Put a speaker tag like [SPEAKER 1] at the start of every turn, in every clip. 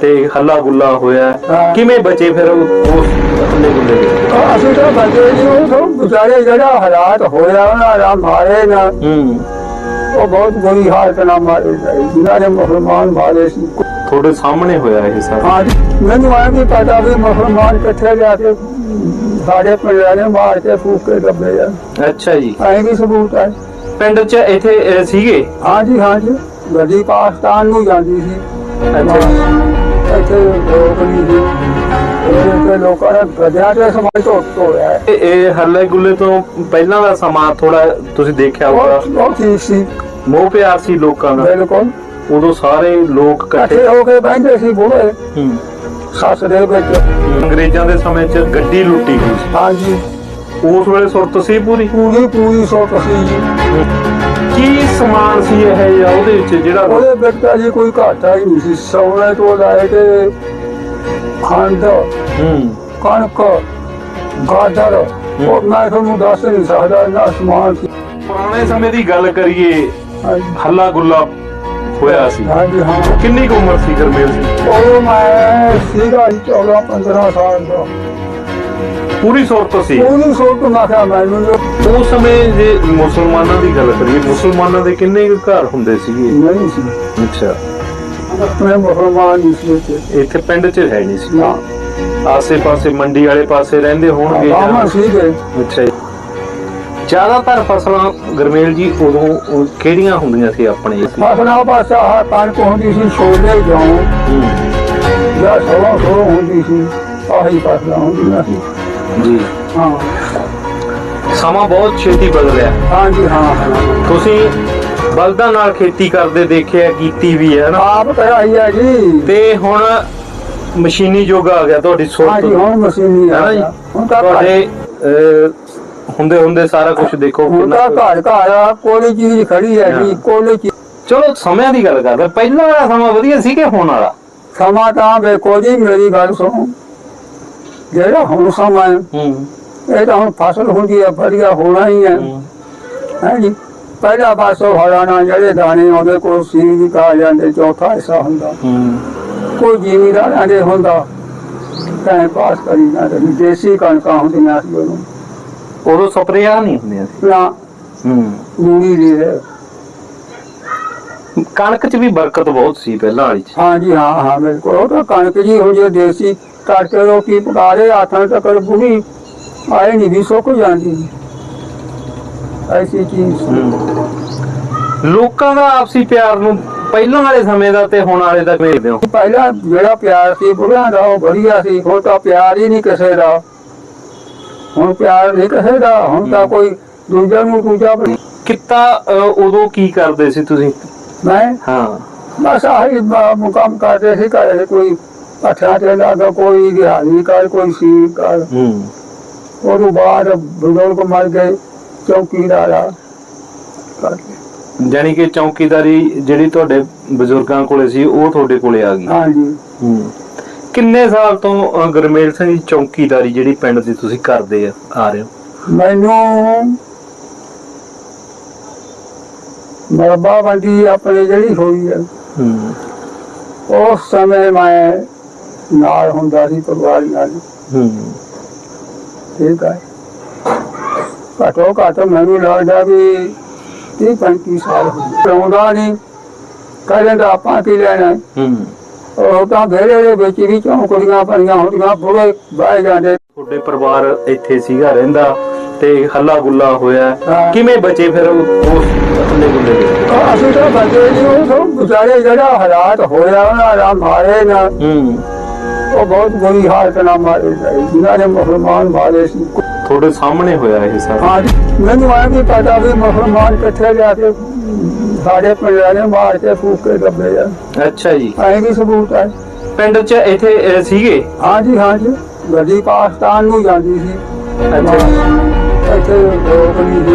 [SPEAKER 1] ਤੇ ਹੱਲਾ ਗੁੱਲਾ ਹੋਇਆ।
[SPEAKER 2] ਹਾਂ।
[SPEAKER 1] ਕਿਵੇਂ ਬਚੇ ਫਿਰ ਉਹ ਹੱਲੇ ਗੁੱਲੇ ਦੇ?
[SPEAKER 2] ਅਸੀਂ ਤਾਂ ਬੰਦੇ ਜੀ ਉਹ ਸਭ ਜਿਹੜਾ ਹਾਲਾਤ ਹੋਇਆ ਉਹਨਾਂ ਦਾ ਮਾਰੇ ਨਾ।
[SPEAKER 1] ਹੂੰ।
[SPEAKER 2] ਉਹ ਬਹੁਤ ਬੁਰੀ ਹਾਲਤ ਨਾਲ ਮਾਰੇ ਗਏ। ਜਿਨ੍ਹਾਂ ਨੇ ਮੁਸਲਮਾਨ ਮਾਰੇ ਸੀ।
[SPEAKER 1] ਤੁਹਾਡੇ ਸਾਹਮਣੇ ਹੋਇਆ ਇਹ ਸਾਰਾ
[SPEAKER 2] ਹਾਂ ਮੈਨੂੰ ਆਇਆ ਵੀ ਪਤਾ ਵੀ ਮੁਸਲਮਾਨ ਇਕੱਠੇ ਜਾ ਕੇ ਸਾਡੇ ਪਿੰਡ ਵਾਲੇ ਮਾਰ ਕੇ ਫੂਕ ਕੇ ਦੱਬੇ ਆ।
[SPEAKER 1] ਅੱਛਾ ਜੀ।
[SPEAKER 2] ਐਂ ਵੀ ਸਬੂਤ ਹੈ
[SPEAKER 1] ਪਿੰਡ 'ਚ ਇੱਥੇ ਅਹ, ਸੀਗੇ?
[SPEAKER 2] ਹਾਂ ਜੀ ਹਾਂ ਜੀ। ਗੱਡੀ ਪਾਕਿਸਤਾਨ ਨੂੰ ਜਾਂਦੀ ਸੀ।
[SPEAKER 1] ਅੱਛਾ
[SPEAKER 2] ਇੱਥੇ ਲੋਕ ਨਹੀਂ ਸੀ। ਇਹ ਤੇ ਲੋਕਾਂ ਨੇ ਗੱਡਿਆਂ ਤੇ ਸਮਾਨ ਤੋਂ ਤੋੜਿਆ ਹੈ।
[SPEAKER 1] ਇਹ- ਇਹ ਹੱਲੇ ਗੁੱਲੇ ਤੋਂ ਪਹਿਲਾਂ ਦਾ ਸਮਾਂ ਥੋੜਾ ਤੁਸੀਂ ਦੇਖਿਆ ਹੋਊਗਾ।
[SPEAKER 2] ਉਹ ਉਹ ਠੀਕ ਸੀ।
[SPEAKER 1] ਮੋਹ ਪਿਆਰ ਸੀ ਲੋਕਾਂ ਦਾ।
[SPEAKER 2] ਬਿਲਕੁਲ।
[SPEAKER 1] ਉਦੋਂ ਸਾਰੇ ਲੋਕ ਇਕੱਠੇ
[SPEAKER 2] ਇਕੱਠੇ ਹੋ ਕੇ ਬੈਠੇ ਸੀ ਬੁੜੇ।
[SPEAKER 1] ਹੂੰ।
[SPEAKER 2] ਸੱਸ ਦੇ ਵਿੱਚ।
[SPEAKER 1] ਅੰਗਰੇਜ਼ਾਂ ਦੇ ਸਮੇਂ 'ਚ ਗੱਡੀ ਲੁੱਟੀ ਗਈ ਸੀ।
[SPEAKER 2] ਹਾਂ ਜੀ
[SPEAKER 1] ਉਸ ਵੇਲੇ ਸੁਰਤ ਸੀ ਪੂਰੀ?
[SPEAKER 2] ਪੂਰੀ ਪੂਰੀ ਸੋਚ ਸੀ ਜੀ।
[SPEAKER 1] ਸਮਾਨ ਸੀ ਇਹ ਜਾਂ ਉਹਦੇ ਵਿੱਚ ਜਿਹੜਾ
[SPEAKER 2] ਉਹਦੇ ਤਾਂ ਜੀ ਕੋਈ ਘਾਟਾ ਹੀ ਨਹੀਂ ਸੀ। ਸੌਣੇ ਤੋਂ ਲੈ ਕੇ ਖੰਡ
[SPEAKER 1] ਹੂੰ।
[SPEAKER 2] ਕਣਕ ਗਾਜਰ ਉਹ ਮੈਂ ਤੁਹਾਨੂੰ ਦੱਸ ਨਹੀਂ ਸਕਦਾ ਇੰਨਾ ਸਮਾਨ ਸੀ।
[SPEAKER 1] ਪੁਰਾਣੇ ਸਮੇਂ ਦੀ ਗੱਲ ਕਰੀਏ। ਹੱਲਾ ਗੁੱਲਾ ਹੋਇਆ ਸੀ।
[SPEAKER 2] ਹਾਂ ਜੀ ਹਾਂ।
[SPEAKER 1] ਕਿੰਨੀ ਕੁ ਉਮਰ ਸੀ ਗਰਮੇਲ ਸੀ
[SPEAKER 2] ਉਹ ਮੈਂ ਸੀਗਾ ਜੀ 14 15 ਸਾਲ ਦਾ।
[SPEAKER 1] ਪੂਰੀ ਸੁਰਤ ਸੀ।
[SPEAKER 2] ਉਹਨੂੰ ਸੋਚ ਮੈਂ ਕਿਹਾ ਮੈਨੂੰ
[SPEAKER 1] ਉਸ ਸਮੇਂ ਜੇ ਮੁਸਲਮਾਨਾਂ ਦੀ ਗੱਲ ਕਰੀਏ ਮੁਸਲਮਾਨਾਂ ਦੇ ਕਿੰਨੇ ਕੁ ਘਰ ਹੁੰਦੇ ਸੀਗੇ?
[SPEAKER 2] ਨਹੀਂ ਸੀ।
[SPEAKER 1] ਅੱਛਾ।
[SPEAKER 2] ਆਪਣੇ ਮੁਸਲਮਾਨ ਨਹੀਂ ਸੀ ਇੱਥੇ।
[SPEAKER 1] ਇੱਥੇ ਪਿੰਡ 'ਚ ਹੈ ਨਹੀਂ ਸੀ।
[SPEAKER 2] ਨਾ।
[SPEAKER 1] ਆਸੇ-ਪਾਸੇ ਮੰਡੀ ਵਾਲੇ ਪਾਸੇ ਰਹਿੰਦੇ ਹੋਣਗੇ ਜਾਂ-
[SPEAKER 2] ਬਾਮਾ ਸੀਗੇ
[SPEAKER 1] ਅੱਛਾ ਜੀ। ਜ਼ਿਆਦਾਤਰ ਫਸਲਾਂ ਗਰਮੇਲ ਜੀ ਉਦੋਂ ਉਹ ਕਿਹੜੀਆਂ ਹੁੰਦੀਆਂ ਸੀ ਆਪਣੇ? ਇੱਥੇ?
[SPEAKER 2] ਫਸਲਾਂ ਪਾਸ ਆਹ ਕਣਕ ਹੁੰਦੀ ਸੀ ਛੋਲੇ ਜੌਂ।
[SPEAKER 1] ਹੂੰ,
[SPEAKER 2] ਜਾਂ ਸਰੋਂ ਸਰੋਂ ਹੁੰਦੀ ਸੀ ਆਹੀ ਫਸਲਾਂ ਹੁੰਦੀਆਂ ਸੀ।
[SPEAKER 1] ਜੀ।
[SPEAKER 2] ਹਾਂ।
[SPEAKER 1] ਸਮਾਂ ਬਹੁਤ ਛੇਤੀ ਬਦਲਿਆ
[SPEAKER 2] ਹਾਂ ਜੀ ਹਾਂ ਹਾਂ।
[SPEAKER 1] ਤੁਸੀਂ ਬਲਦਾਂ ਨਾਲ ਖੇਤੀ ਕਰਦੇ ਦੇਖਿਆ ਕੀਤੀ ਵੀ ਹੈ ਨਾ?
[SPEAKER 2] ਆਪ ਕਰਾਈ ਹੈ ਜੀ।
[SPEAKER 1] ਤੇ ਹੁਣ ਮਸ਼ੀਨੀ ਯੁੱਗ ਆ ਗਿਆ ਤੁਹਾਡੀ
[SPEAKER 2] ਹਾਂ ਜੀ
[SPEAKER 1] ਸੋਚ
[SPEAKER 2] ਹੁਣ ਮਸ਼ੀਨੀ
[SPEAKER 1] ਹੈ
[SPEAKER 2] ਆ ਗਿਆ। ਹੁਣ ਤਾਂ
[SPEAKER 1] ਤੁਹਾਡੇ ਹੁੰਦੇ ਹੁੰਦੇ ਸਾਰਾ ਕੁਝ ਦੇਖੋ
[SPEAKER 2] ਹੁਣ ਤਾਂ ਘਰ ਘਰ ਆ, ਕੋਈ ਚੀਜ਼ ਖੜੀ ਹੈ ਜੀ
[SPEAKER 1] ਹਾਂ।
[SPEAKER 2] ਕੋਈ ਚੀਜ਼
[SPEAKER 1] ਚਲੋ ਸਮਿਆਂ ਦੀ ਗੱਲ ਕਰਦੇ ਪਹਿਲਾਂ ਵਾਲਾ ਸਮਾਂ ਵਧੀਆ ਸੀ ਕਿ ਹੁਣ ਵਾਲਾ?
[SPEAKER 2] ਸਮਾਂ ਤਾਂ ਵੇਖੋ ਜੀ ਮੇਰੀ ਗੱਲ ਸੁਣੋ। ਜਿਹੜਾ ਹੁਣ ਸਮਾਂ ਹੈ, ਇਹ ਤਾਂ ਹੁਣ ਫਸਲ ਹੁੰਦੀ ਹੈ ਵਧੀਆ ਹੋਣਾ ਹੀ ਹੈ।
[SPEAKER 1] ਹੂੰ,
[SPEAKER 2] ਜੀ ਪਹਿਲਾ ਪਾਸੋਂ ਹਲਾਣਾ ਜਿਹੜੇ ਦਾਣੇ ਆਉਂਦੇ ਕੋਈ ਸੀਰੀ ਕਾ ਜਾਂਦੇ ਚੌਥਾ ਹਿੱਸਾ ਹੁੰਦਾ। ਕੋਈ ਜ਼ਿਮੀਦਾਰਾਂ ਦੇ ਹੁੰਦਾ ਟਾਈਮ ਪਾਸ ਕਰੀ ਜਾਂਦੇ ਸੀ। ਦੇਸੀ ਕਣਕਾਂ ਹੁੰਦੀਆਂ ਸੀ ਉਹਨੂੰ।
[SPEAKER 1] ਉਦੋਂ ਸਪਰੇਆਂ ਨਹੀਂ ਹੁੰਦੀਆਂ ਸੀ।
[SPEAKER 2] ਨਾ।
[SPEAKER 1] ਹੂੰ।
[SPEAKER 2] ਮੂੰਗੀ ਦੀ।
[SPEAKER 1] ਕਣਕ 'ਚ ਵੀ ਬਰਕਤ ਬਹੁਤ ਸੀ ਪਹਿਲਾਂ ਵਾਲੀ 'ਚ।
[SPEAKER 2] ਹਾਂ ਜੀ ਹਾਂ ਹਾਂ ਬਿਲਕੁਲ। ਉਹ ਤਾਂ ਕਣਕ ਜੀ ਹੈ ਦੇਸੀ ਤੜਕੇ ਰੋਟੀ ਪਕਾ ਦੇ ਹੱਥਾਂ ਤੱਕ ਬੁੜੀ ਆਏ ਨਹੀਂ ਵੀ ਸੁੱਕ ਜਾਂਦੀ। ਐਸੀ ਚੀਜ਼।
[SPEAKER 1] ਲੋਕਾਂ ਦਾ ਆਪਸੀ ਪਿਆਰ ਨੂੰ ਪਹਿਲਾਂ ਵਾਲੇ ਸਮੇਂ ਦਾ ਤੇ ਹੁਣ ਵਾਲੇ ਦਾ ਵੇਖਦੇ ਹੋ।
[SPEAKER 2] ਪਹਿਲਾਂ ਜਿਹੜਾ ਪਿਆਰ ਸੀ ਬੁੜਿਆਂ ਦਾ ਉਹ ਵਧੀਆ ਸੀ। ਹੁਣ ਤਾਂ ਪਿਆਰ ਹੀ ਨਹੀਂ ਕਿਸੇ ਦਾ। ਹੁਣ ਪਿਆਰ ਨਹੀਂ ਕਿਸੇ ਦਾ। ਹੁਣ ਤਾਂ ਕੋਈ ਦੂਜੇ ਨੂੰ ਦੂਜਾ
[SPEAKER 1] ਕਿੱਤਾ ਉਦੋਂ ਕੀ ਕਰਦੇ ਸੀ ਤੁਸੀਂ?
[SPEAKER 2] ਮੈਂ
[SPEAKER 1] ਹਾਂ।
[SPEAKER 2] ਬਸ ਆਹੀ ਮੁਕਾਮ ਕਰਦੇ ਸੀ ਘਰੇ ਕੋਈ ਪੱਠਾ ਤੇ ਲਾਗਾ ਕੋਈ ਦਿਹਾੜੀ ਕਰ ਕੋਈ ਸੀ ਕਰ।
[SPEAKER 1] ਹੂੰ।
[SPEAKER 2] ਉਹ ਤੋਂ ਬਾਅਦ ਬਜ਼ੁਰਗ ਮਰ ਗਏ ਚੌਕੀਦਾਰ
[SPEAKER 1] ਜਾਣੀ ਕਿ ਚੌਕੀਦਾਰੀ ਜਿਹੜੀ ਤੁਹਾਡੇ ਬਜ਼ੁਰਗਾਂ ਕੋਲੇ ਸੀ ਉਹ ਤੁਹਾਡੇ ਕੋਲੇ ਆ ਗਈ।
[SPEAKER 2] ਹਾਂਜੀ।
[SPEAKER 1] ਹੂੰ। ਕਿੰਨੇ ਸਾਲ ਤੋਂ ਗੁਰਮੇਲ ਸਿੰਘ ਚੌਕੀਦਾਰੀ ਜਿਹੜੀ ਪਿੰਡ ਦੀ ਤੁਸੀਂ ਕਰਦੇ ਆ ਆ ਰਹੇ ਹੋ?
[SPEAKER 2] ਮੈਨੂੰ ਮਰਬਾ ਬੰਦੀ ਆਪਣੇ ਜਿਹੜੀ ਹੋਈ ਹੈ
[SPEAKER 1] ਹੂੰ।
[SPEAKER 2] ਉਸ ਸਮੇਂ ਮੈਂ ਨਾਲ ਹੁੰਦਾ ਸੀ ਪਰਿਵਾਰ ਨਾਲ।
[SPEAKER 1] ਹੂੰ।
[SPEAKER 2] ਠੀਕ ਹੈ ਘੱਟੋ ਘੱਟ ਮੈਨੂੰ ਲੱਗਦਾ ਵੀ 30 35 ਸਾਲ ਹੋ ਗਏ। ਆਉਂਦਾ ਨਹੀਂ ਕਹਿੰਦਾ ਆਪਾਂ ਕੀ ਲੈਣਾ? ਹੈ? ਉਹ ਤਾਂ ਵਿਹੜੇ ਦੇ ਵਿੱਚ ਵੀ ਚੌਂਕੜੀਆਂ ਬਣੀਆਂ ਹੁੰਦੀਆਂ ਬੁੜੇ ਬਾਹਰ ਜਾਂਦੇ।
[SPEAKER 1] ਤੁਹਾਡੇ ਪਰਿਵਾਰ ਇੱਥੇ ਸੀਗਾ ਰਹਿੰਦਾ। ਤੇ ਹੱਲਾ ਗੁੱਲਾ ਹੋਇਆ।
[SPEAKER 2] ਹਾਂ।
[SPEAKER 1] ਕਿਵੇਂ ਬਚੇ ਫਿਰ ਉਹ? ਹੱਲੇ ਗੁੱਲੇ ਦੇ।
[SPEAKER 2] ਅਸੀਂ ਤਾਂ ਬੰਦੇ ਜੀ ਉਹ ਸਭ ਵਿਚਾਰੇ ਜਿਹੜਾ ਹਾਲਾਤ ਹੋਇਆ ਉਹਨਾਂ ਦਾ ਮਾਰੇ ਨਾ।
[SPEAKER 1] ਹੂੰ।
[SPEAKER 2] ਉਹ ਬਹੁਤ ਬੁਰੀ ਹਾਲਤ ਨਾਲ ਮਾਰੇ ਗਏ। ਜਿਨ੍ਹਾਂ ਨੇ ਮੁਸਲਮਾਨ ਮਾਰੇ ਸੀ।
[SPEAKER 1] ਤੁਹਾਡੇ ਸਾਹਮਣੇ ਹੋਇਆ ਇਹ ਸਾਰਾ।
[SPEAKER 2] ਹਾਂ ਮੈਨੂੰ ਆਇਆ ਵੀ ਪਤਾ ਵੀ ਮੁਸਲਮਾਨ ਇਕੱਠੇ ਜਾ ਕੇ ਸਾਡੇ ਪਿੰਡ ਵਾਲੇ ਮਾਰ ਕੇ ਫੂਕ ਕੇ ਦੱਬੇ ਆ।
[SPEAKER 1] ਅੱਛਾ ਜੀ।
[SPEAKER 2] ਐਂ ਵੀ ਸਬੂਤ ਹੈ
[SPEAKER 1] ਪਿੰਡ 'ਚ ਇੱਥੇ ਅਹ, ਸੀਗੇ?
[SPEAKER 2] ਹਾਂ ਜੀ ਹਾਂ ਜੀ। ਗੱਡੀ ਪਾਕਿਸਤਾਨ ਨੂੰ ਜਾਂਦੀ ਸੀ।
[SPEAKER 1] ਅੱਛਾ
[SPEAKER 2] ਇੱਥੇ ਲੋਕ ਨਹੀਂ ਸੀ।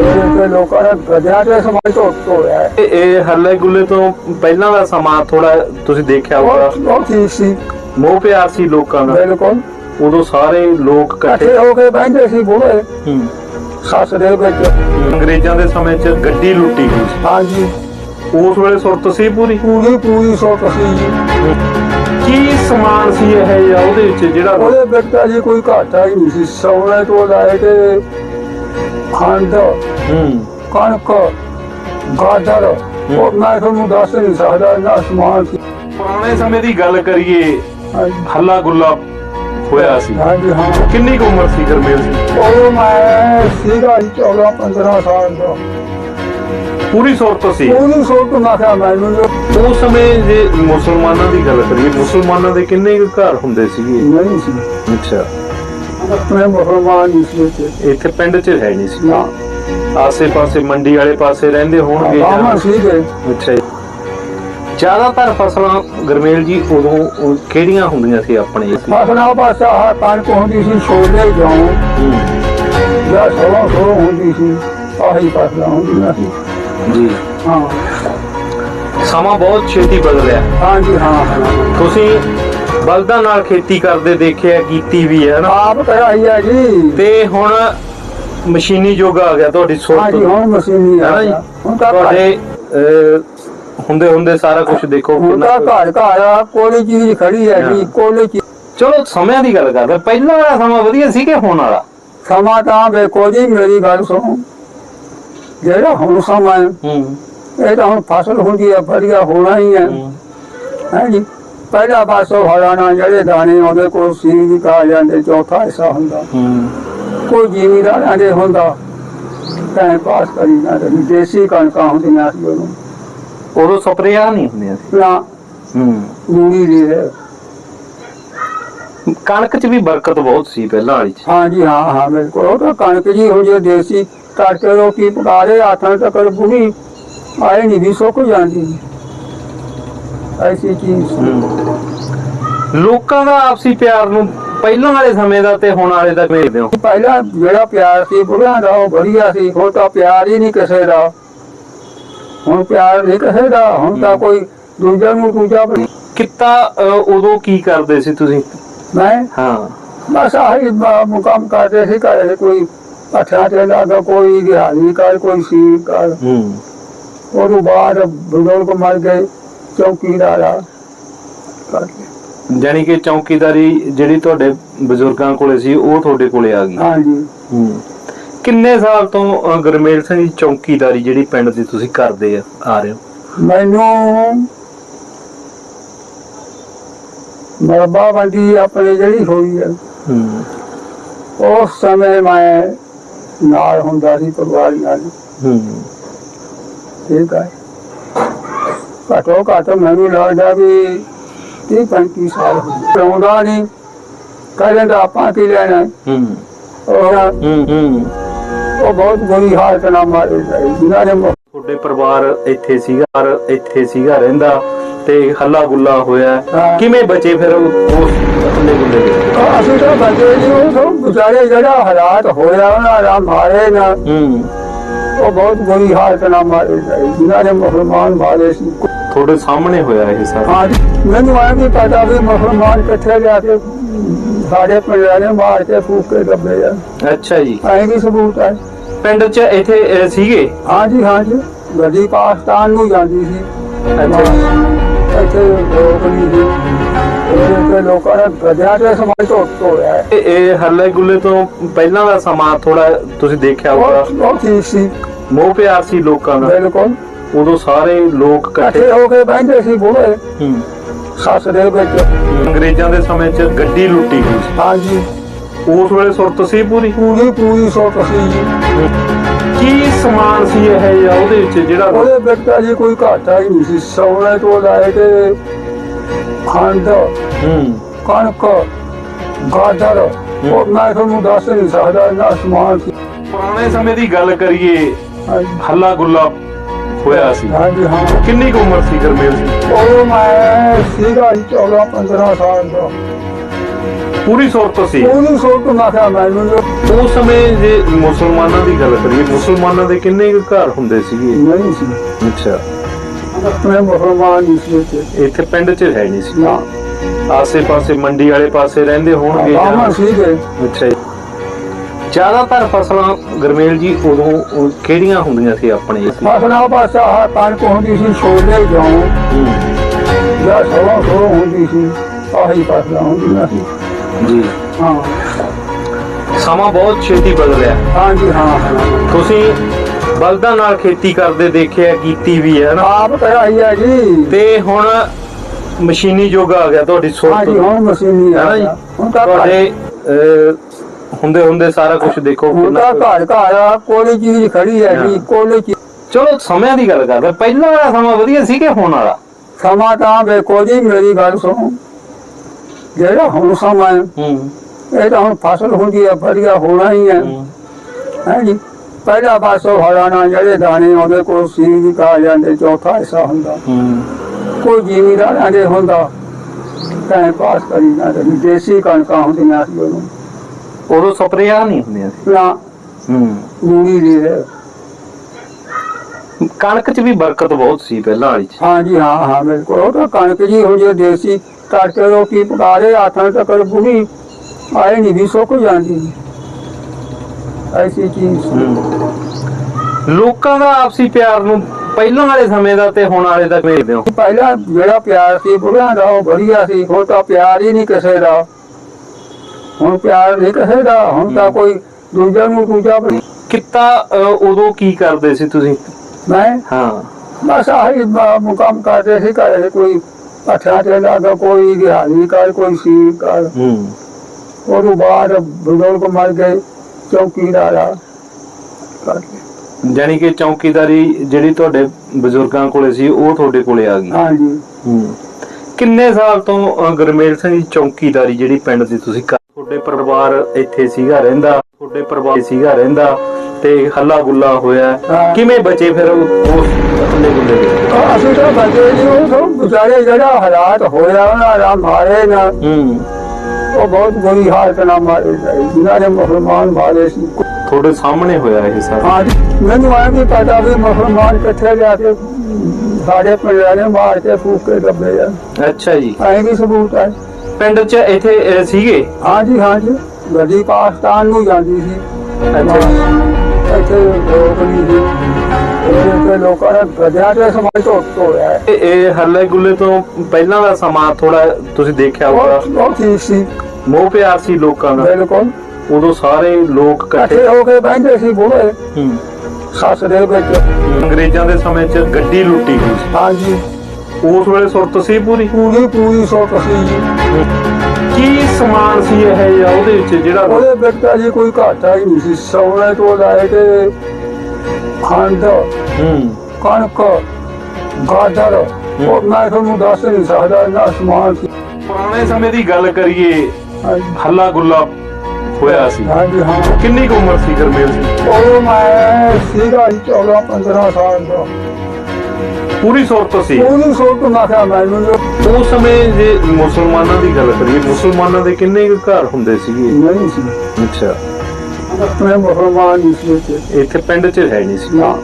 [SPEAKER 2] ਇਹ ਤੇ ਲੋਕਾਂ ਨੇ ਗੱਡਿਆਂ ਤੇ ਸਮਾਨ ਤੋਂ ਤੋੜਿਆ ਹੈ।
[SPEAKER 1] ਇਹ- ਇਹ ਹੱਲੇ ਗੁੱਲੇ ਤੋਂ ਪਹਿਲਾਂ ਦਾ ਸਮਾਂ ਥੋੜਾ ਤੁਸੀਂ ਦੇਖਿਆ ਹੋਊਗਾ।
[SPEAKER 2] ਉਹ ਉਹ ਠੀਕ ਸੀ।
[SPEAKER 1] ਮੋਹ ਪਿਆਰ ਸੀ ਲੋਕਾਂ ਦਾ।
[SPEAKER 2] ਬਿਲਕੁਲ।
[SPEAKER 1] ਉਦੋਂ ਸਾਰੇ ਲੋਕ
[SPEAKER 2] ਇਕੱਠੇ
[SPEAKER 1] ਇਕੱਠੇ
[SPEAKER 2] ਹੋ ਕੇ ਬੈਠੇ ਸੀ ਬੁੜੇ
[SPEAKER 1] ਹੂੰ।
[SPEAKER 2] ਸੱਸ ਦੇ ਵਿੱਚ।
[SPEAKER 1] ਅੰਗਰੇਜ਼ਾਂ ਦੇ ਸਮੇਂ 'ਚ ਗੱਡੀ ਲੁੱਟੀ ਗਈ ਸੀ।
[SPEAKER 2] ਹਾਂ ਜੀ
[SPEAKER 1] ਉਸ ਵੇਲੇ ਸੁਰਤ ਸੀ ਪੂਰੀ?
[SPEAKER 2] ਪੂਰੀ ਪੂਰੀ ਸੋਚ ਸੀ। ਜੀ
[SPEAKER 1] ਕੀ ਸਮਾਨ ਸੀ ਇਹ ਜਾਂ ਉਹਦੇ ਵਿੱਚ ਜਿਹੜਾ
[SPEAKER 2] ਉਹਦੇ ਬੇਟਾ ਜੀ ਕੋਈ ਘਾਟਾ ਹੀ ਨਹੀਂ ਸੀ। ਸੌਣੇ ਤੋਂ ਲੈ ਕੇ ਖੰਡ
[SPEAKER 1] ਹੂੰ।
[SPEAKER 2] ਕਣਕ ਗਾਜਰ ਉਹ ਮੈਂ ਤੁਹਾਨੂੰ ਦੱਸ ਨਹੀਂ ਸਕਦਾ ਨਾ ਸਮਾਨ ਸੀ।
[SPEAKER 1] ਪੁਰਾਣੇ ਸਮੇਂ ਦੀ ਗੱਲ ਕਰੀਏ
[SPEAKER 2] ਹਾਂਜੀ।
[SPEAKER 1] ਹੱਲਾ ਗੁੱਲਾ ਹੋਇਆ ਸੀ।
[SPEAKER 2] ਹਾਂਜੀ ਹਾਂ।
[SPEAKER 1] ਕਿੰਨੀ ਕੁ ਉਮਰ ਸੀ ਗਰਮੇਲ ਸਿੰਘ
[SPEAKER 2] ਉਹ ਮੈਂ ਸੀਗਾ ਜੀ 14 15 ਸਾਲ ਦਾ।
[SPEAKER 1] ਪੂਰੀ ਸੁਰਤ ਸੀ।
[SPEAKER 2] ਉਹਨੂੰ ਸੋਚ ਮੈਂ ਕਿਹਾ ਮੈਨੂੰ। ਜੋ
[SPEAKER 1] ਉਸ ਸਮੇਂ ਜੇ ਮੁਸਲਮਾਨਾਂ ਦੀ ਗੱਲ ਕਰੀਏ ਮੁਸਲਮਾਨਾਂ ਦੇ ਕਿੰਨੇ ਕੁ ਘਰ ਹੁੰਦੇ ਸੀਗੇ?
[SPEAKER 2] ਨਹੀਂ ਸੀ।
[SPEAKER 1] ਅੱਛਾ।
[SPEAKER 2] ਆਪਣੇ ਮੁਸਲਮਾਨ ਨਹੀਂ ਸੀ ਇੱਥੇ।
[SPEAKER 1] ਇੱਥੇ ਪਿੰਡ 'ਚ ਹੈ ਨਹੀਂ ਸੀ।
[SPEAKER 2] ਨਾ।
[SPEAKER 1] ਆਸੇ-ਪਾਸੇ ਮੰਡੀ ਵਾਲੇ ਪਾਸੇ ਰਹਿੰਦੇ ਹੋਣਗੇ
[SPEAKER 2] ਬਾਮਾ
[SPEAKER 1] ਜਾਂ
[SPEAKER 2] ਸੀਗੇ
[SPEAKER 1] ਅੱਛਾ ਜੀ। ਜ਼ਿਆਦਾਤਰ ਫਸਲਾਂ ਗਰਮੇਲ ਜੀ ਉਦੋਂ ਉਹ ਕਿਹੜੀਆਂ ਹੁੰਦੀਆਂ ਸੀ ਆਪਣੇ?
[SPEAKER 2] ਫਸਲਾਂ ਪਾਸਾ ਆਹ ਕਣਕ ਹੁੰਦੀ ਸੀ ਛੋਲੇ ਜੌਂ।
[SPEAKER 1] ਹੂੰ,
[SPEAKER 2] ਜਾਂ ਸਰੋਂ ਸਰੋਂ ਹੁੰਦੀ ਸੀ ਆਹੀ ਫਸਲਾਂ ਹੁੰਦੀਆਂ ਸੀ।
[SPEAKER 1] ਜੀ।
[SPEAKER 2] ਹਾਂ।
[SPEAKER 1] ਸਮਾਂ ਬਹੁਤ ਛੇਤੀ ਬਦਲਿਆ
[SPEAKER 2] ਹਾਂਜੀ ਹਾਂ ਹਾਂ।
[SPEAKER 1] ਤੁਸੀਂ ਬਲਦਾਂ ਨਾਲ ਖੇਤੀ ਕਰਦੇ ਦੇਖਿਆ ਕੀਤੀ ਵੀ ਹੈ ਨਾ?
[SPEAKER 2] ਆਪ ਕਰਾਈ ਹੈ ਜੀ।
[SPEAKER 1] ਤੇ ਹੁਣ ਮਸ਼ੀਨੀ ਯੁੱਗ ਆ ਗਿਆ ਤੁਹਾਡੀ ਸੋਚ
[SPEAKER 2] ਹਾਂਜੀ ਹੁਣ ਮਸ਼ੀਨੀ
[SPEAKER 1] ਹੈ
[SPEAKER 2] ਆ
[SPEAKER 1] ਜੀ?
[SPEAKER 2] ਗਿਆ। ਹੁਣ ਤਾਂ
[SPEAKER 1] ਤੁਹਾਡੇ ਹੁੰਦੇ ਹੁੰਦੇ ਸਾਰਾ ਕੁਝ ਦੇਖੋ
[SPEAKER 2] ਹੁਣ ਤਾਂ ਘਰ ਘਰ ਆ ਕੋਈ ਚੀਜ਼ ਖੜੀ ਹੈ ਜੀ
[SPEAKER 1] ਹਾਂ।
[SPEAKER 2] ਕੋਈ ਚੀਜ਼
[SPEAKER 1] ਚਲੋ ਸਮਿਆਂ ਦੀ ਗੱਲ ਕਰਦੇ ਹਾਂ। ਪਹਿਲਾਂ ਵਾਲਾ ਸਮਾਂ ਵਧੀਆ ਸੀ ਕਿ ਹੁਣ ਵਾਲਾ?
[SPEAKER 2] ਸਮਾਂ ਤਾਂ ਵੇਖੋ ਜੀ ਮੇਰੀ ਗੱਲ ਸੁਣੋ। ਜਿਹੜਾ ਹੁਣ ਸਮਾਂ ਹੈ, ਇਹ ਤਾਂ ਹੁਣ ਫਸਲ ਹੁੰਦੀ ਹੈ ਵਧੀਆ ਹੋਣਾ ਹੀ ਹੈ।
[SPEAKER 1] ਹੂੰ,
[SPEAKER 2] ਹੈ ਜੀ ਪਹਿਲਾ ਪਾਸੋਂ ਹਰਾਣਾ ਜਿਹੜੇ ਦਾਣੇ ਆਉਂਦੇ ਕੋਈ ਸੀਰੀ ਕਾ ਜਾਂਦੇ ਚੌਥਾ ਹਿੱਸਾ ਹੁੰਦਾ। ਕੋਈ ਜ਼ਿਮੀਦਾਰਾਂ ਦੇ ਹੁੰਦਾ ਟਾਈਮ ਪਾਸ ਕਰੀ ਜਾਂਦੇ ਸੀ। ਦੇਸੀ ਕਣਕਾਂ ਹੁੰਦੀਆਂ ਸੀ ਉਦੋਂ
[SPEAKER 1] ਉਦੋਂ ਸਪਰੇਆਂ ਨਹੀਂ ਹੁੰਦੀਆਂ ਸੀ।
[SPEAKER 2] ਨਾ।
[SPEAKER 1] ਹੂੰ।
[SPEAKER 2] ਮੂੰਗੀ ਦੀ ਹੈ।
[SPEAKER 1] ਕਣਕ 'ਚ ਵੀ ਬਰਕਤ ਬਹੁਤ ਸੀ ਪਹਿਲਾਂ ਵਾਲੀ 'ਚ।
[SPEAKER 2] ਹਾਂ ਜੀ ਹਾਂ ਹਾਂ ਬਿਲਕੁਲ। ਉਹ ਤਾਂ ਕਣਕ ਜੀ ਹੈ ਦੇਸੀ ਤੜਕੇ ਰੋਟੀ ਪਕਾ ਦੇ ਹੱਥਾਂ ਤੱਕ ਬੁਗੀ ਆਏ ਨਹੀਂ ਵੀ ਸੁੱਕ ਜਾਂਦੀ ਐਸੀ ਚੀਜ਼।
[SPEAKER 1] ਲੋਕਾਂ ਦਾ ਆਪਸੀ ਪਿਆਰ ਨੂੰ ਪਹਿਲਾਂ ਵਾਲੇ ਸਮੇਂ ਦਾ ਤੇ ਹੁਣ ਵਾਲੇ ਦਾ ਵੇਖਦੇ ਹੋ।
[SPEAKER 2] ਪਹਿਲਾਂ ਜਿਹੜਾ ਪਿਆਰ ਸੀ ਬੁੜਿਆਂ ਦਾ ਉਹ ਵਧੀਆ ਸੀ। ਹੁਣ ਤਾਂ ਪਿਆਰ ਹੀ ਨਹੀਂ ਕਿਸੇ ਦਾ। ਹੁਣ ਪਿਆਰ ਨਹੀਂ ਕਿਸੇ ਦਾ। ਹੁਣ ਤਾਂ ਕੋਈ ਦੂਜੇ ਨੂੰ ਦੂਜਾ ਬਣੀ
[SPEAKER 1] ਕਿੱਤਾ ਉਦੋਂ ਕੀ ਕਰਦੇ ਸੀ ਤੁਸੀਂ?
[SPEAKER 2] ਮੈਂ?
[SPEAKER 1] ਹਾਂ।
[SPEAKER 2] ਬਸ ਆਹੀ ਮੁਕਾਮ ਕਰਦੇ ਸੀ ਘਰੇ ਕੋਈ ਪੱਠਾ ਤੇ ਲਾਗਾ ਕੋਈ ਦਿਹਾੜੀ ਕਰ ਕੋਈ ਸੀ ਕਰ
[SPEAKER 1] ਹੂੰ।
[SPEAKER 2] ਉਹ ਤੋਂ ਬਾਅਦ ਬਜ਼ੁਰਗ ਮਰ ਗਏ ਚੌਕੀਦਾਰ ਆ।
[SPEAKER 1] ਜਾਣੀ ਕਿ ਚੌਕੀਦਾਰੀ ਜਿਹੜੀ ਤੁਹਾਡੇ ਬਜ਼ੁਰਗਾਂ ਕੋਲੇ ਸੀ ਉਹ ਤੁਹਾਡੇ ਕੋਲੇ ਆ ਗਈ?
[SPEAKER 2] ਹਾਂਜੀ।
[SPEAKER 1] ਹੂੰ। ਕਿੰਨੇ ਸਾਲ ਤੋਂ ਗੁਰਮੇਲ ਸਿੰਘ ਜੀ ਚੌਕੀਦਾਰੀ ਜਿਹੜੀ ਪਿੰਡ ਦੀ ਤੁਸੀਂ ਕਰਦੇ ਆ ਆ ਰਹੇ ਹੋ?
[SPEAKER 2] ਮੈਨੂੰ ਮਰਬਾ ਬੰਦੀ ਆਪਣੇ ਜਿਹੜੀ ਹੋਈ ਹੈ
[SPEAKER 1] ਹੂੰ।
[SPEAKER 2] ਉਸ ਸਮੇਂ ਮੈਂ ਨਾਲ ਹੁੰਦਾ ਸੀ ਪਰਿਵਾਰ ਨਾਲ
[SPEAKER 1] ਹੂੰ।
[SPEAKER 2] ਠੀਕ ਹੈ ਘੱਟੋ ਘੱਟ ਮੈਨੂੰ ਲੱਗਦਾ ਵੀ 30 35 ਸਾਲ ਹੋ ਗਏ। ਆਉਂਦਾ ਨਹੀਂ ਕਹਿੰਦਾ ਆਪਾਂ ਕੀ ਲੈਣਾ।
[SPEAKER 1] ਹੂੰ।
[SPEAKER 2] ਉਹ
[SPEAKER 1] ਹੂੰ ਹੂੰ।
[SPEAKER 2] ਉਹ ਬਹੁਤ ਬੁਰੀ ਹਾਲਤ ਨਾਲ ਮਾਰੇ ਜਿਨ੍ਹਾਂ ਨੇ
[SPEAKER 1] ਤੁਹਾਡੇ ਪਰਿਵਾਰ ਇੱਥੇ ਸੀਗਾ ਪਰ ਇੱਥੇ ਸੀਗਾ ਰਹਿੰਦਾ। ਤੇ ਹੱਲਾ ਗੁੱਲਾ ਹੋਇਆ।
[SPEAKER 2] ਹਾਂ।
[SPEAKER 1] ਕਿਵੇਂ ਬਚੇ ਫਿਰ ਉਹ ਉਸ ਹੱਲੇ ਗੁੱਲੇ ਦੇ?
[SPEAKER 2] ਉਹ ਅਸੀਂ ਤਾਂ ਬੰਦੇ ਜੀ ਉਹ ਸਭ ਜਿਹੜਾ ਹਾਲਾਤ ਹੋਇਆ ਉਹਨਾਂ ਦਾ ਮਾਰੇ ਨਾ।
[SPEAKER 1] ਹੂੰ।
[SPEAKER 2] ਉਹ ਬਹੁਤ ਬੁਰੀ ਹਾਲਤ ਨਾਲ ਮਾਰੇ ਗਏ। ਜਿਨ੍ਹਾਂ ਨੇ ਮੁਸਲਮਾਨ ਮਾਰੇ ਸੀ।
[SPEAKER 1] ਤੁਹਾਡੇ ਸਾਹਮਣੇ ਹੋਇਆ ਇਹ ਸਾਰਾ?
[SPEAKER 2] ਹਾਂ ਮੈਨੂੰ ਆਇਆ ਵੀ ਪਤਾ ਵੀ ਮੁਸਲਮਾਨ ਕਿੱਥੇ ਜਾ ਕੇ ਸਾਡੇ ਪਿੰਡ ਵਾਲੇ ਮਾਰ ਕੇ ਫੂਕ ਕੇ ਦੱਬੇ ਆ।
[SPEAKER 1] ਅੱਛਾ ਜੀ।
[SPEAKER 2] ਐਂ ਵੀ ਸਬੂਤ ਹੈ।
[SPEAKER 1] ਪਿੰਡ 'ਚ ਇੱਥੇ ਅਹ, ਸੀਗੇ?
[SPEAKER 2] ਹਾਂਜੀ ਹਾਂਜੀ ਗੱਡੀ ਪਾਕਿਸਤਾਨ ਨੂੰ ਜਾਂਦੀ ਸੀ।
[SPEAKER 1] ਅੱਛਾ
[SPEAKER 2] ਇੱਥੇ ਲੋਕ ਨਹੀਂ ਸੀ। ਇਹ ਲੋਕਾਂ ਨੇ ਤੋਂ ਹੈ।
[SPEAKER 1] ਇਹ- ਇਹ ਹੱਲੇ ਗੁੱਲੇ ਤੋਂ ਪਹਿਲਾਂ ਦਾ ਸਮਾਂ ਥੋੜਾ ਤੁਸੀਂ ਦੇਖਿਆ ਹੋਊਗਾ।
[SPEAKER 2] ਉਹ ਠੀਕ ਸੀ।
[SPEAKER 1] ਮੋਹ ਪਿਆਰ ਸੀ ਲੋਕਾਂ ਦਾ।
[SPEAKER 2] ਬਿਲਕੁਲ।
[SPEAKER 1] ਉਦੋਂ ਸਾਰੇ ਲੋਕ ਇਕੱਠੇ
[SPEAKER 2] ਇਕੱਠੇ ਹੋ ਕੇ ਬੈਠੇ ਸੀ ਬੁੜੇ।
[SPEAKER 1] ਹੂੰ।
[SPEAKER 2] ਸੱਸ ਦੇ ਵਿੱਚ।
[SPEAKER 1] ਅੰਗਰੇਜ਼ਾਂ ਦੇ ਸਮੇਂ 'ਚ ਗੱਡੀ ਲੁੱਟੀ ਗਈ ਸੀ।
[SPEAKER 2] ਹਾਂਜੀ।
[SPEAKER 1] ਉਸ ਵੇਲੇ ਸੁਰਤ ਸੀ ਪੂਰੀ?
[SPEAKER 2] ਪੂਰੀ ਪੂਰੀ ਸੋਚ ਸੀ ਜੀ।
[SPEAKER 1] ਕੀ ਸਮਾਨ ਸੀ ਇਹ ਜਾਂ ਉਹਦੇ ਵਿੱਚ ਜਿਹੜਾ
[SPEAKER 2] ਉਹਦੇ ਬੇਟਾ ਜੀ ਕੋਈ ਘਾਟਾ ਹੀ ਨਹੀਂ ਸੀ। ਸੌਣੇ ਤੋਂ ਲੈ ਕੇ ਖੰਡ
[SPEAKER 1] ਹੂੰ।
[SPEAKER 2] ਕਣਕ ਗਾਜਰ ਉਹ ਮੈਂ ਤੁਹਾਨੂੰ ਦੱਸ ਨਹੀਂ ਸਕਦਾ ਨਾ ਸਮਾਨ ਸੀ।
[SPEAKER 1] ਪੁਰਾਣੇ ਸਮੇਂ ਦੀ ਗੱਲ ਕਰੀਏ
[SPEAKER 2] ਹਾਂਜੀ।
[SPEAKER 1] ਹੱਲਾ ਗੁੱਲਾ ਹੋਇਆ ਸੀ।
[SPEAKER 2] ਹਾਂਜੀ ਹਾਂ।
[SPEAKER 1] ਕਿੰਨੀ ਕੁ ਉਮਰ ਸੀ ਗਰਮੇਲ ਸਿੰਘ
[SPEAKER 2] ਉਹ ਮੈਂ ਸੀਗਾ ਜੀ 14 15 ਸਾਲ ਦਾ।
[SPEAKER 1] ਪੂਰੀ ਸੁਰਤ ਸੀ।
[SPEAKER 2] ਉਹਨੂੰ ਸੋਚ ਮੈਂ ਕਿਹਾ ਮੈਨੂੰ ਜੋ।
[SPEAKER 1] ਉਸ ਸਮੇਂ ਜੇ ਮੁਸਲਮਾਨਾਂ ਦੀ ਗੱਲ ਕਰੀਏ ਮੁਸਲਮਾਨਾਂ ਦੇ ਕਿੰਨੇ ਕੁ ਘਰ ਹੁੰਦੇ ਸੀਗੇ?
[SPEAKER 2] ਨਹੀਂ ਸੀ।
[SPEAKER 1] ਅੱਛਾ।
[SPEAKER 2] ਆਪਣੇ ਮੁਸਲਮਾਨ ਨਹੀਂ ਸੀ ਇੱਥੇ।
[SPEAKER 1] ਇੱਥੇ ਪਿੰਡ 'ਚ ਹੈ ਨਹੀਂ ਸੀ।
[SPEAKER 2] ਨਾ।
[SPEAKER 1] ਆਸੇ-ਪਾਸੇ ਮੰਡੀ ਵਾਲੇ ਪਾਸੇ ਰਹਿੰਦੇ ਹੋਣਗੇ
[SPEAKER 2] ਬਾਮਾ
[SPEAKER 1] ਜਾਂ
[SPEAKER 2] ਸੀਗੇ
[SPEAKER 1] ਅੱਛਾ ਜੀ। ਜ਼ਿਆਦਾਤਰ ਫਸਲਾਂ ਗਰਮੇਲ ਜੀ ਉਦੋਂ ਉਹ ਕਿਹੜੀਆਂ ਹੁੰਦੀਆਂ ਸੀ ਆਪਣੇ? ਇੱਥੇ
[SPEAKER 2] ਫਸਲਾਂ ਬਸ ਆਹ ਕਣਕ ਹੁੰਦੀ ਸੀ ਛੋਲੇ
[SPEAKER 1] ਹੂੰ,
[SPEAKER 2] ਜਾਂ ਸਰੋਂ ਸਰੋਂ ਹੁੰਦੀ ਸੀ। ਆਹੀ ਫਸਲਾਂ ਹੁੰਦੀਆਂ ਸੀ।
[SPEAKER 1] ਜੀ।
[SPEAKER 2] ਹਾਂ।
[SPEAKER 1] ਸਮਾਂ ਬਹੁਤ ਛੇਤੀ ਬਦਲਿਆ
[SPEAKER 2] ਹਾਂਜੀ ਹਾਂ ਹਾਂ।
[SPEAKER 1] ਤੁਸੀਂ ਬਲਦਾਂ ਨਾਲ ਖੇਤੀ ਕਰਦੇ ਦੇਖਿਆ ਕੀਤੀ ਵੀ ਹੈ ਨਾ?
[SPEAKER 2] ਆਪ ਕਰਾਈ ਆ ਜੀ।
[SPEAKER 1] ਤੇ ਹੁਣ ਮਸ਼ੀਨੀ ਯੁੱਗ ਆ ਗਿਆ ਤੁਹਾਡੀ ਸੋਚ
[SPEAKER 2] ਹਾਂਜੀ ਹੁਣ ਮਸ਼ੀਨੀ
[SPEAKER 1] ਹੈ
[SPEAKER 2] ਆ ਗਿਆ। ਹੁਣ ਤਾਂ
[SPEAKER 1] ਤੁਹਾਡੇ ਹੁੰਦੇ ਹੁੰਦੇ ਸਾਰਾ ਕੁਝ ਦੇਖੋ ਕਿੰਨਾ
[SPEAKER 2] ਘਰ ਘਰ ਆ ਕੋਲੀ ਚੀਜ਼ ਖੜੀ ਹੈ ਜੀ
[SPEAKER 1] ਹਾਂ।
[SPEAKER 2] ਕੋਲੀ ਚੀਜ਼
[SPEAKER 1] ਚਲੋ ਸਮਿਆਂ ਦੀ ਗੱਲ ਕਰਦੇ ਪਹਿਲਾਂ ਵਾਲਾ ਸਮਾਂ ਵਧੀਆ ਸੀ ਕਿ ਹੁਣ ਵਾਲਾ?
[SPEAKER 2] ਸਮਾਂ ਤਾਂ ਵੇਖੋ ਜੀ ਮੇਰੀ ਗੱਲ ਸੁਣੋ। ਜਿਹੜਾ ਹੁਣ ਸਮਾਂ ਹੈ,
[SPEAKER 1] ਹੂੰ।
[SPEAKER 2] ਇਹ ਤਾਂ ਹੁਣ ਫਸਲ ਹੁੰਦੀ ਹੈ ਵਧੀਆ ਹੋਣਾ ਹੀ ਹੈ।
[SPEAKER 1] ਹੂੰ,
[SPEAKER 2] ਜੀ? ਪਹਿਲਾ ਪਾਸੋਂ ਹਰਾਣਾ ਜਿਹੜੇ ਦਾਣੇ ਆਉਂਦੇ ਕੋਈ ਸੀਰੀ ਵੀ ਕਹਾ ਜਾਂਦੇ ਚੌਥਾ ਹਿੱਸਾ ਹੁੰਦਾ।
[SPEAKER 1] ਹੂੰ।
[SPEAKER 2] ਕੋਈ ਜ਼ਿਮੀਦਾਰਾਂ ਦੇ ਹੁੰਦਾ ਟਾਈਮ ਪਾਸ ਕਰੀ ਨਾ ਤੇ ਦੇਸੀ ਕਣਕਾਂ ਹੁੰਦੀਆਂ ਸੀ ਉਹਨੂੰ।
[SPEAKER 1] ਉਦੋਂ ਸਪਰੇਆਂ ਨਹੀਂ ਹੁੰਦੀਆਂ ਸੀ।
[SPEAKER 2] ਨਾ।
[SPEAKER 1] ਹੂੰ।
[SPEAKER 2] ਮੂੰਗੀ ਦੀ
[SPEAKER 1] ਕਣਕ 'ਚ ਵੀ ਬਰਕਤ ਬਹੁਤ ਸੀ ਪਹਿਲਾਂ ਵਾਲੀ 'ਚ।
[SPEAKER 2] ਹਾਂ ਜੀ ਹਾਂ ਹਾਂ ਬਿਲਕੁਲ। ਉਹ ਤਾਂ ਕਣਕ ਜੀ ਹੁੰਦੀ ਹੈ ਦੇਸੀ ਤੜਕੇ ਰੋਟੀ ਪਕਾ ਰਹੇ ਹੱਥਾਂ ਤੱਕ ਬੁੜੀ ਆਏ ਨਹੀਂ ਵੀ ਸੁੱਕ ਜਾਂਦੀ ਐਸੀ ਚੀਜ਼।
[SPEAKER 1] ਲੋਕਾਂ ਦਾ ਆਪਸੀ ਪਿਆਰ ਨੂੰ ਪਹਿਲਾਂ ਵਾਲੇ ਸਮੇਂ ਦਾ ਤੇ ਹੁਣ ਵਾਲੇ ਦਾ ਵੇਖਦੇ ਹੋ।
[SPEAKER 2] ਪਹਿਲਾਂ ਜਿਹੜਾ ਪਿਆਰ ਸੀ ਬੁੜਿਆਂ ਦਾ ਉਹ ਵਧੀਆ ਸੀ। ਹੁਣ ਤਾਂ ਪਿਆਰ ਹੀ ਨਹੀਂ ਕਿਸੇ ਦਾ। ਹੁਣ ਪਿਆਰ ਨਹੀਂ ਕਿਸੇ ਦਾ। ਹੁਣ ਤਾਂ ਕੋਈ ਦੂਜੇ ਨੂੰ ਦੂਜਾ
[SPEAKER 1] ਕਿੱਤਾ ਉਦੋਂ ਕੀ ਕਰਦੇ ਸੀ ਤੁਸੀਂ?
[SPEAKER 2] ਮੈਂ
[SPEAKER 1] ਹਾਂ।
[SPEAKER 2] ਬਸ ਆਹੀ ਮੁਕਾਮ ਕਰਦੇ ਸੀ ਘਰੇ ਕੋਈ ਪੱਠਾ ਤੇ ਲਾਗਾ ਕੋਈ ਦਿਹਾੜੀ ਕਰ ਕੋਈ ਸੀ ਕਰ।
[SPEAKER 1] ਹੂੰ।
[SPEAKER 2] ਉਹਨੂੰ ਬਾਅਦ ਬਜ਼ੁਰਗ ਮਰ ਗਏ ਚੌਕੀਦਾਰ ਆ।
[SPEAKER 1] ਜਾਨੀ ਕਿ ਚੌਕੀਦਾਰੀ ਜਿਹੜੀ ਤੁਹਾਡੇ ਬਜ਼ੁਰਗਾਂ ਕੋਲੇ ਸੀ ਉਹ ਤੁਹਾਡੇ ਕੋਲੇ ਆ ਗਈ।
[SPEAKER 2] ਹਾਂਜੀ।
[SPEAKER 1] ਹੂੰ। ਕਿੰਨੇ ਸਾਲ ਤੋਂ ਗੁਰਮੇਲ ਸਿੰਘ ਜੀ ਚੌਕੀਦਾਰੀ ਜਿਹੜੀ ਪਿੰਡ ਦੀ ਤੁਸੀਂ ਤੁਹਾਡੇ ਪਰਿਵਾਰ ਇੱਥੇ ਸੀਗਾ ਰਹਿੰਦਾ। ਤੁਹਾਡੇ ਪਰਿਵਾਰ ਸੀਗਾ ਰਹਿੰਦਾ। ਤੇ ਹੱਲਾ ਗੁੱਲਾ ਹੋਇਆ।
[SPEAKER 2] ਹਾਂ।
[SPEAKER 1] ਕਿਵੇਂ ਬਚੇ ਫਿਰ ਉਹ? ਹੱਲੇ ਗੁੱਲੇ ਦੇ।
[SPEAKER 2] ਅਸੀਂ ਤਾਂ ਬੰਦੇ ਜੀ ਉਹ ਸਭ ਵਿਚਾਰੇ ਜਿਹੜਾ ਹਾਲਾਤ ਹੋਇਆ ਉਹਨਾਂ ਦਾ ਮਾਰੇ ਨਾ।
[SPEAKER 1] ਹੂੰ।
[SPEAKER 2] ਉਹ ਬਹੁਤ ਬੁਰੀ ਹਾਲਤ ਨਾਲ ਮਾਰੇ ਗਏ। ਜਿਨ੍ਹਾਂ ਨੇ ਮੁਸਲਮਾਨ ਮਾਰੇ ਸੀ।
[SPEAKER 1] ਤੁਹਾਡੇ ਸਾਹਮਣੇ ਹੋਇਆ ਇਹ ਸਾਰਾ।
[SPEAKER 2] ਹਾਂ ਮੈਨੂੰ ਆਇਆ ਵੀ ਪਤਾ ਵੀ ਮੁਸਲਮਾਨ ਇਕੱਠੇ ਜਾ ਕੇ ਸਾਡੇ ਪਿੰਡ ਵਾਲੇ ਮਾਰ ਕੇ ਫੂਕ ਕੇ ਦੱਬੇ ਆ।
[SPEAKER 1] ਅੱਛਾ ਜੀ।
[SPEAKER 2] ਐਂ ਵੀ ਸਬੂਤ ਹੈ
[SPEAKER 1] ਪਿੰਡ 'ਚ ਇੱਥੇ ਅਹ, ਸੀਗੇ?
[SPEAKER 2] ਹਾਂ ਜੀ ਹਾਂ ਜੀ। ਗੱਡੀ ਪਾਕਿਸਤਾਨ ਨੂੰ ਜਾਂਦੀ ਸੀ।
[SPEAKER 1] ਅੱਛਾ
[SPEAKER 2] ਇੱਥੇ ਲੋਕ ਨਹੀਂ ਸੀ। ਇਹ ਤੇ ਲੋਕਾਂ ਨੇ ਗੱਡਿਆਂ ਤੇ ਸਮਾਨ ਤੋਂ ਤੋੜਿਆ ਹੈ।
[SPEAKER 1] ਇਹ- ਇਹ ਹੱਲੇ ਗੁੱਲੇ ਤੋਂ ਪਹਿਲਾਂ ਦਾ ਸਮਾਂ ਥੋੜਾ ਤੁਸੀਂ ਦੇਖਿਆ ਹੋਊਗਾ।
[SPEAKER 2] ਉਹ ਉਹ ਠੀਕ ਸੀ।
[SPEAKER 1] ਮੋਹ ਪਿਆਰ ਸੀ ਲੋਕਾਂ ਦਾ।
[SPEAKER 2] ਬਿਲਕੁਲ।
[SPEAKER 1] ਉਦੋਂ ਸਾਰੇ ਲੋਕ
[SPEAKER 2] ਇਕੱਠੇ
[SPEAKER 1] ਇਕੱਠੇ
[SPEAKER 2] ਹੋ ਕੇ ਬੈਠੇ ਸੀ ਬੋਲੇ
[SPEAKER 1] ਹੂੰ।
[SPEAKER 2] ਸੱਸ ਦੇ ਵਿੱਚ।
[SPEAKER 1] ਅੰਗਰੇਜ਼ਾਂ ਦੇ ਸਮੇਂ 'ਚ ਗੱਡੀ ਲੁੱਟੀ ਗਈ ਸੀ।
[SPEAKER 2] ਹਾਂ ਜੀ
[SPEAKER 1] ਉਸ ਵੇਲੇ ਸੁਰਤ ਸੀ ਪੂਰੀ?
[SPEAKER 2] ਪੂਰੀ ਪੂਰੀ ਸੋਚ ਸੀ। ਜੀ
[SPEAKER 1] ਸਮਾਨ ਸੀ ਇਹ ਜਾਂ ਉਹਦੇ ਵਿੱਚ ਜਿਹੜਾ
[SPEAKER 2] ਉਹਦੇ ਤਾਂ ਜੀ ਕੋਈ ਘਾਟਾ ਹੀ ਨਹੀਂ ਸੀ। ਸੌਣੇ ਤੋਂ ਲੈ ਕੇ ਖੰਡ
[SPEAKER 1] ਹੂੰ।
[SPEAKER 2] ਕਣਕ ਗਾਜਰ ਉਹ ਮੈਂ ਤੁਹਾਨੂੰ ਦੱਸ ਨਹੀਂ ਸਕਦਾ ਨਾ ਸਮਾਨ ਸੀ।
[SPEAKER 1] ਪੁਰਾਣੇ ਸਮੇਂ ਦੀ ਗੱਲ ਕਰੀਏ
[SPEAKER 2] ਹਾਂਜੀ।
[SPEAKER 1] ਹੱਲਾ ਗੁੱਲਾ ਹੋਇਆ ਸੀ।
[SPEAKER 2] ਹਾਂਜੀ ਹਾਂ।
[SPEAKER 1] ਕਿੰਨੀ ਕੁ ਉਮਰ ਸੀ ਗਰਮੇਲ ਸੀ
[SPEAKER 2] ਉਹ ਮੈਂ ਸੀਗਾ ਜੀ 14 15 ਸਾਲ ਦਾ।
[SPEAKER 1] ਪੂਰੀ ਸੁਰਤ ਸੀ।
[SPEAKER 2] ਉਹਨੂੰ ਸੋਚ ਮੈਂ ਕਿਹਾ ਮੈਨੂੰ। ਜੋ
[SPEAKER 1] ਉਸ ਸਮੇਂ ਜੇ ਮੁਸਲਮਾਨਾਂ ਦੀ ਗੱਲ ਕਰੀਏ ਮੁਸਲਮਾਨਾਂ ਦੇ ਕਿੰਨੇ ਕੁ ਘਰ ਹੁੰਦੇ ਸੀਗੇ?
[SPEAKER 2] ਨਹੀਂ ਸੀ।
[SPEAKER 1] ਅੱਛਾ।
[SPEAKER 2] ਆਪਣੇ ਮੁਸਲਮਾਨ ਨਹੀਂ ਸੀ ਇੱਥੇ।
[SPEAKER 1] ਇੱਥੇ ਪਿੰਡ 'ਚ ਹੈ ਨਹੀਂ ਸੀ।
[SPEAKER 2] ਨਾ।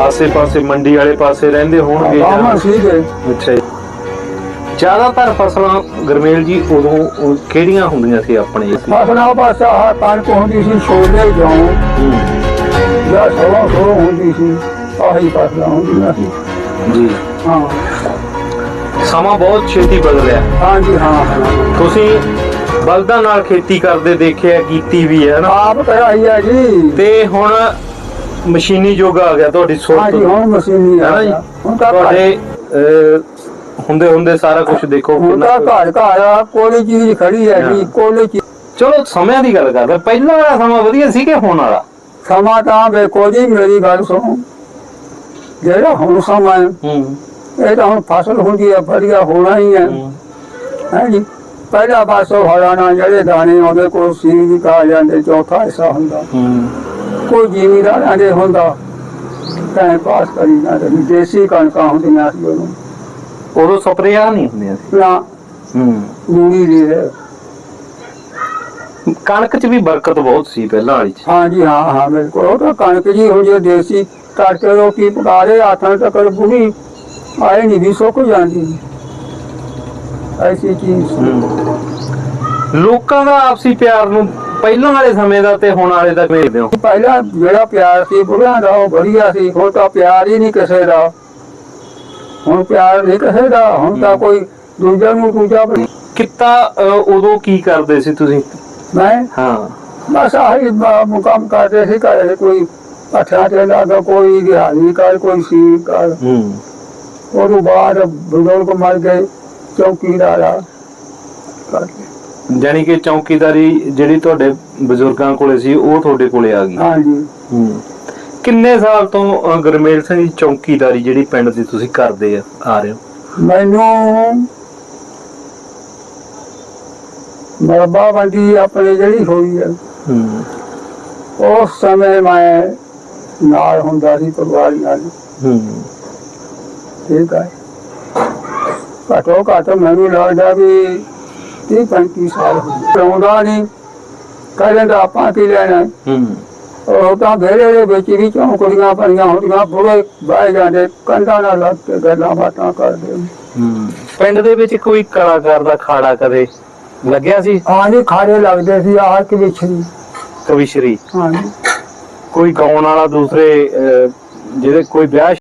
[SPEAKER 1] ਆਸੇ-ਪਾਸੇ ਮੰਡੀ ਵਾਲੇ ਪਾਸੇ ਰਹਿੰਦੇ ਹੋਣਗੇ ਜਾਂ
[SPEAKER 2] ਸੀਗੇ
[SPEAKER 1] ਅੱਛਾ ਜੀ। ਜ਼ਿਆਦਾਤਰ ਫਸਲਾਂ ਗਰਮੇਲ ਜੀ ਉਦੋਂ ਉਹ ਕਿਹੜੀਆਂ ਹੁੰਦੀਆਂ ਸੀ ਆਪਣੇ
[SPEAKER 2] ਫਸਲਾਂ ਬਸ ਆਹ ਕਣਕ ਹੁੰਦੀ ਸੀ ਛੋਲੇ ਜੌਂ।
[SPEAKER 1] ਹੂੰ,
[SPEAKER 2] ਜਾਂ ਸਰੋਂ ਸਰੋਂ ਹੁੰਦੀ ਸੀ ਆਹੀ ਫਸਲਾਂ ਹੁੰਦੀਆਂ ਸੀ।
[SPEAKER 1] ਜੀ।
[SPEAKER 2] ਹਾਂ।
[SPEAKER 1] ਸਮਾਂ ਬਹੁਤ ਛੇਤੀ ਬਦਲਿਆ
[SPEAKER 2] ਹਾਂ ਜੀ ਹਾਂ ਹਾਂ।
[SPEAKER 1] ਤੁਸੀਂ ਬਲਦਾਂ ਨਾਲ ਖੇਤੀ ਕਰਦੇ ਦੇਖਿਆ ਕੀਤੀ ਵੀ ਹੈ ਨਾ?
[SPEAKER 2] ਆਪ ਕਰਾਈ ਆ ਜੀ।
[SPEAKER 1] ਤੇ ਹੁਣ ਮਸ਼ੀਨੀ ਯੁੱਗ ਆ ਗਿਆ ਤੁਹਾਡੀ ਸੋਚ
[SPEAKER 2] ਹਾਂ ਜੀ ਹੁਣ ਮਸ਼ੀਨੀ
[SPEAKER 1] ਹੈ
[SPEAKER 2] ਆ ਗਿਆ। ਹੁਣ ਤਾਂ
[SPEAKER 1] ਤੁਹਾਡੇ ਹੁੰਦੇ ਹੁੰਦੇ ਸਾਰਾ ਕੁਝ ਦੇਖੋ
[SPEAKER 2] ਹੁਣ
[SPEAKER 1] ਕਿੰਨਾ
[SPEAKER 2] ਤਾਂ ਘਰ ਘਰ ਆ ਕੋਲੀ ਚੀਜ਼ ਖੜੀ ਹੈ ਜੀ
[SPEAKER 1] ਹਾਂ।
[SPEAKER 2] ਕੋਲੀ ਚੀਜ਼
[SPEAKER 1] ਚਲੋ ਸਮਿਆਂ ਦੀ ਗੱਲ ਕਰਦੇ ਪਹਿਲਾਂ ਵਾਲਾ ਸਮਾਂ ਵਧੀਆ ਸੀ ਕਿ ਹੁਣ ਵਾਲਾ?
[SPEAKER 2] ਸਮਾਂ ਤਾਂ ਵੇਖੋ ਜੀ ਮੇਰੀ ਗੱਲ ਸੁਣੋ। ਜਿਹੜਾ ਹੁਣ ਸਮਾਂ ਹੈ, ਇਹ ਤਾਂ ਹੁਣ ਫਸਲ ਹੁੰਦੀ ਹੈ ਵਧੀਆ ਹੋਣਾ ਹੀ ਹੈ।
[SPEAKER 1] ਹੂੰ,
[SPEAKER 2] ਹੈ ਜੀ ਪਹਿਲਾ ਪਾਸੋਂ ਹਰਾਣਾ ਜਿਹੜੇ ਦਾਣੇ ਆਉਂਦੇ ਕੋਈ ਸੀਰੀ ਵੀ ਕਹਾ ਜਾਂਦੇ ਚੌਥਾ ਹਿੱਸਾ ਹੁੰਦਾ।
[SPEAKER 1] ਹੂੰ।
[SPEAKER 2] ਕੋਈ ਜ਼ਿਮੀਦਾਰਾਂ ਦੇ ਹੁੰਦਾ ਟਾਈਮ ਪਾਸ ਕਰੀ ਨਾ ਤੇ ਦੇਸੀ ਕਣਕਾਂ ਹੁੰਦੀਆਂ ਸੀ ਉਹਨੂੰ।
[SPEAKER 1] ਉਦੋਂ ਸਪਰੇਆਂ ਨਹੀਂ ਹੁੰਦੀਆਂ ਸੀ।
[SPEAKER 2] ਨਾ।
[SPEAKER 1] ਹੂੰ।
[SPEAKER 2] ਮੂੰਗੀ ਦੀ ਹੈ।
[SPEAKER 1] ਕਣਕ 'ਚ ਵੀ ਬਰਕਤ ਬਹੁਤ ਸੀ ਪਹਿਲਾਂ ਵਾਲੀ 'ਚ।
[SPEAKER 2] ਹਾਂ ਜੀ ਹਾਂ ਹਾਂ ਬਿਲਕੁਲ। ਉਹ ਤਾਂ ਕਣਕ ਜੀ ਹੁੰਦੀ ਹੈ ਦੇਸੀ ਤੜਕੇ ਰੋਟੀ ਪਕਾ ਰਹੇ ਹੱਥਾਂ ਤੱਕ ਬੁੜੀ ਆਏ ਨਹੀਂ ਵੀ ਸੁੱਕ ਜਾਂਦੀ ਐਸੀ ਚੀਜ਼।
[SPEAKER 1] ਲੋਕਾਂ ਦਾ ਆਪਸੀ ਪਿਆਰ ਨੂੰ ਪਹਿਲਾਂ ਵਾਲੇ ਸਮੇਂ ਦਾ ਤੇ ਹੁਣ ਵਾਲੇ ਦਾ ਵੇਖਦੇ ਹੋ।
[SPEAKER 2] ਪਹਿਲਾਂ ਜਿਹੜਾ ਪਿਆਰ ਸੀ ਬੁੜਿਆਂ ਦਾ ਉਹ ਵਧੀਆ ਸੀ। ਹੁਣ ਤਾਂ ਪਿਆਰ ਹੀ ਨਹੀਂ ਕਿਸੇ ਦਾ। ਹੁਣ ਪਿਆਰ ਨਹੀਂ ਕਿਸੇ ਦਾ। ਹੁਣ ਤਾਂ ਕੋਈ ਦੂਜੇ ਨੂੰ ਦੂਜਾ
[SPEAKER 1] ਕਿੱਤਾ ਉਦੋਂ ਕੀ ਕਰਦੇ ਸੀ ਤੁਸੀਂ?
[SPEAKER 2] ਮੈਂ
[SPEAKER 1] ਹਾਂ।
[SPEAKER 2] ਬਸ ਆਹੀ ਮੁਕਾਮ ਕਰਦੇ ਸੀ ਘਰੇ ਕੋਈ ਪੱਠਾ ਤੇ ਲਾਗਾ ਕੋਈ ਦਿਹਾੜੀ ਕਰ ਕੋਈ ਸੀ ਕਰ।
[SPEAKER 1] ਹੂੰ।
[SPEAKER 2] ਉਹ ਤੋਂ ਬਾਅਦ ਬਜ਼ੁਰਗ ਮਰ ਗਏ ਚੌਕੀਦਾਰ
[SPEAKER 1] ਜਾਣੀ ਕਿ ਚੌਕੀਦਾਰੀ ਜਿਹੜੀ ਤੁਹਾਡੇ ਬਜ਼ੁਰਗਾਂ ਕੋਲੇ ਸੀ ਉਹ ਤੁਹਾਡੇ ਕੋਲੇ ਆ ਗਈ।
[SPEAKER 2] ਹਾਂਜੀ।
[SPEAKER 1] ਹੂੰ। ਕਿੰਨੇ ਸਾਲ ਤੋਂ ਗੁਰਮੇਲ ਸਿੰਘ ਚੌਕੀਦਾਰੀ ਜਿਹੜੀ ਪਿੰਡ ਦੀ ਤੁਸੀਂ ਕਰਦੇ ਆ ਆ ਰਹੇ ਹੋ?
[SPEAKER 2] ਮੈਨੂੰ ਮਰਬਾ ਬੰਦੀ ਆਪਣੀ ਜਿਹੜੀ ਹੋਈ ਹੈ
[SPEAKER 1] ਹੂੰ।
[SPEAKER 2] ਉਸ ਸਮੇਂ ਮੈਂ ਨਾਲ ਹੁੰਦਾ ਸੀ ਪਰਿਵਾਰ ਨਾਲ।
[SPEAKER 1] ਹੂੰ।
[SPEAKER 2] ਠੀਕ ਹੈ ਘੱਟੋ ਘੱਟ ਮੈਨੂੰ ਲੱਗਦਾ ਵੀ 30 35 ਸਾਲ ਹੋ ਗਏ। ਆਉਂਦਾ ਨਹੀਂ ਕਹਿੰਦੇ ਆਪਾਂ ਕੀ ਲੈਣਾ?
[SPEAKER 1] ਹੂੰ।
[SPEAKER 2] ਉਹ ਤਾਂ ਘੇਰੇ ਦੇ ਵਿੱਚ ਵੀ ਚੌਂਕੜੀਆਂ ਪਈਆਂ ਹੁੰਦੀਆਂ ਬੁੜੇ ਬਾਹਰ ਜਾਂਦੇ ਕੰਧਾਂ ਨਾਲ ਲੱਗ ਕੇ ਗੱਲਾਂ ਬਾਤਾਂ ਕਰਦੇ।
[SPEAKER 1] ਹੂੰ। ਪਿੰਡ ਦੇ ਵਿੱਚ ਕੋਈ ਕਲਾਕਾਰ ਦਾ ਖਾੜਾ ਕਦੇ? ਲੱਗਿਆ ਸੀ?
[SPEAKER 2] ਆਂਦੀ ਖਾੜੇ ਲੱਗਦੇ ਸੀ ਆਹ ਕਿ ਵਿਛੜੀ।
[SPEAKER 1] ਕਵਿਸ਼ਰੀ।
[SPEAKER 2] ਹਾਂਜੀ।
[SPEAKER 1] ਕੋਈ ਗਾਉਣ ਵਾਲਾ ਦੂਸਰੇ ਅਹ, ਜਿਹਦੇ ਕੋਈ ਵਿਆਹ